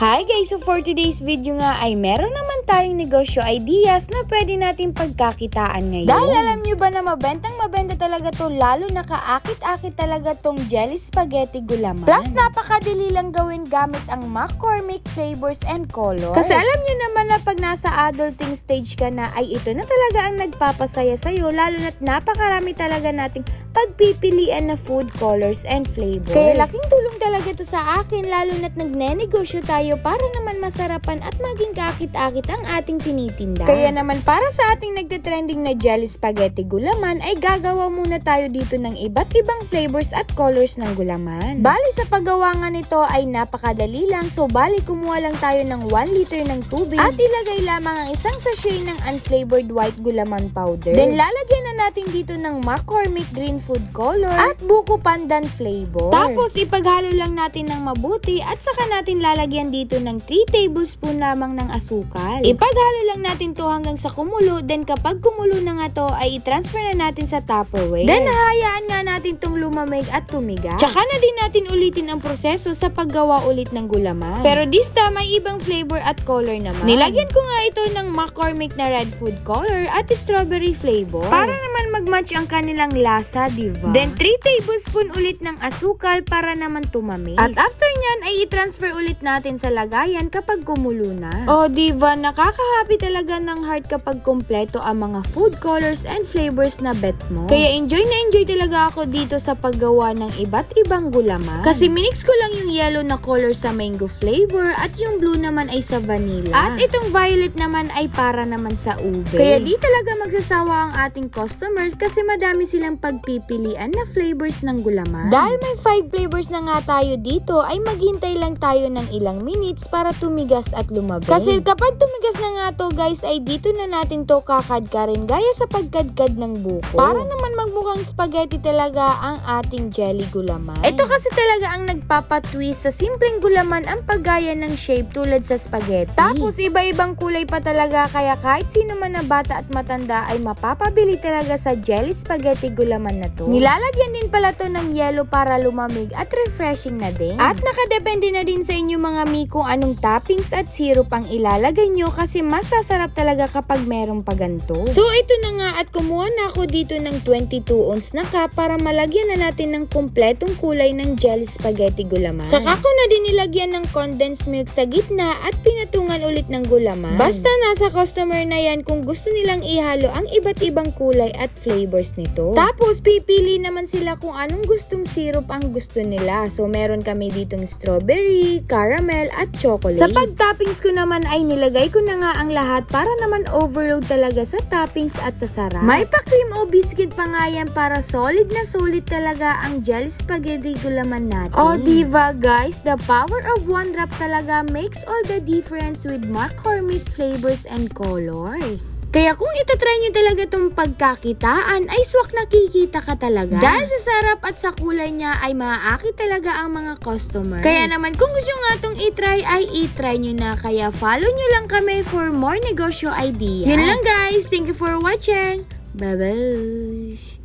Hi guys! So for today's video nga ay meron naman tayong negosyo ideas na pwede natin pagkakitaan ngayon. Dahil alam nyo ba na mabentang mabenta talaga to lalo na kaakit-akit talaga tong jelly spaghetti gulaman. Plus napakadali lang gawin gamit ang McCormick flavors and colors. Kasi alam nyo naman na pag nasa adulting stage ka na ay ito na talaga ang nagpapasaya sa'yo lalo na't napakarami talaga nating pagpipilian na food colors and flavors. Kaya laking tulong talaga to sa akin lalo na't nagnenegosyo tayo para naman masarapan at maging kakit-akit ang ating tinitinda. Kaya naman para sa ating nagte-trending na jelly spaghetti gulaman ay gagawa muna tayo dito ng iba't ibang flavors at colors ng gulaman. Bali sa paggawa nga nito ay napakadali lang so bali kumuha lang tayo ng 1 liter ng tubig at ilagay lamang ang isang sachet ng unflavored white gulaman powder. Then lalagyan na natin dito ng McCormick green food color at buko pandan flavor. Tapos ipaghalo lang natin ng mabuti at saka natin lalagyan dito ng 3 tablespoon lamang ng asukal. Ipaghalo lang natin to hanggang sa kumulo then kapag kumulo na nga to ay i-transfer na natin sa Tupperware. Then hahayaan nga natin tong lumamig at tumigas. Tsaka na din natin ulitin ang proseso sa paggawa ulit ng gulaman. Pero this time may ibang flavor at color naman. Nilagyan ko nga ito ng McCormick na red food color at strawberry flavor. Para naman mag-match ang kanilang lasa, diba? Then 3 tablespoon ulit ng asukal para naman tumamis. At after nyan ay i-transfer ulit natin sa lagayan kapag kumulo na. O diba, nakaka-happy talaga ng heart kapag kompleto ang mga food colors and flavors na bet mo. Kaya enjoy na enjoy talaga ako dito sa paggawa ng iba't ibang gulaman. Kasi minix ko lang yung yellow na color sa mango flavor at yung blue naman ay sa vanilla. At itong violet naman ay para naman sa ube. Kaya di talaga magsasawa ang ating customers kasi madami silang pagpipilian na flavors ng gulaman. Dahil may 5 flavors na nga tayo dito ay maghintay lang tayo ng ilang minutes para tumigas at lumabig. Kasi kapag tumigas na nga to guys ay dito na natin to kakadkarin gaya sa pagkadkad ng buko. Para naman magmukhang spaghetti talaga ang ating jelly gulaman. Ito kasi talaga ang nagpapatwist sa simpleng gulaman ang paggaya ng shape tulad sa spaghetti. Tapos iba-ibang kulay pa talaga kaya kahit sino man na bata at matanda ay mapapabili talaga sa jelly spaghetti gulaman na to. Nilalagyan din pala to ng yellow para lumamig at refreshing na din. At nakadepende na din sa inyo mga mi kung anong toppings at syrup ang ilalagay nyo kasi mas sasarap talaga kapag merong pa ganito. So ito na nga at kumuha na ako dito ng 22 ounce na cup para malagyan na natin ng kumpletong kulay ng jelly spaghetti gulaman. Saka ko na din nilagyan ng condensed milk sa gitna at pinatungan ulit ng gulaman. Basta nasa customer na yan kung gusto nilang ihalo ang iba't ibang kulay at flavors nito. Tapos pipili naman sila kung anong gustong syrup ang gusto nila. So meron kami ditong strawberry, caramel at chocolate. Sa pag-toppings ko naman ay nilagay ko na nga ang lahat para naman overload talaga sa toppings at sa sarap. May pa-cream o biscuit pa nga yan para solid na solid talaga ang jelly spaghetti gulaman natin. Oh, diva guys, the power of one drop talaga makes all the difference with McCormick flavors and colors. Kaya kung itatry nyo talaga itong pagkakitaan, ay swak nakikita ka talaga. Dahil sa sarap at sa kulay niya ay maaakit talaga ang mga customers. Kaya naman kung gusto nga itong itry ay itry nyo na. Kaya follow nyo lang kami for more negosyo ideas. Yun lang guys. Thank you for watching. Bye-bye.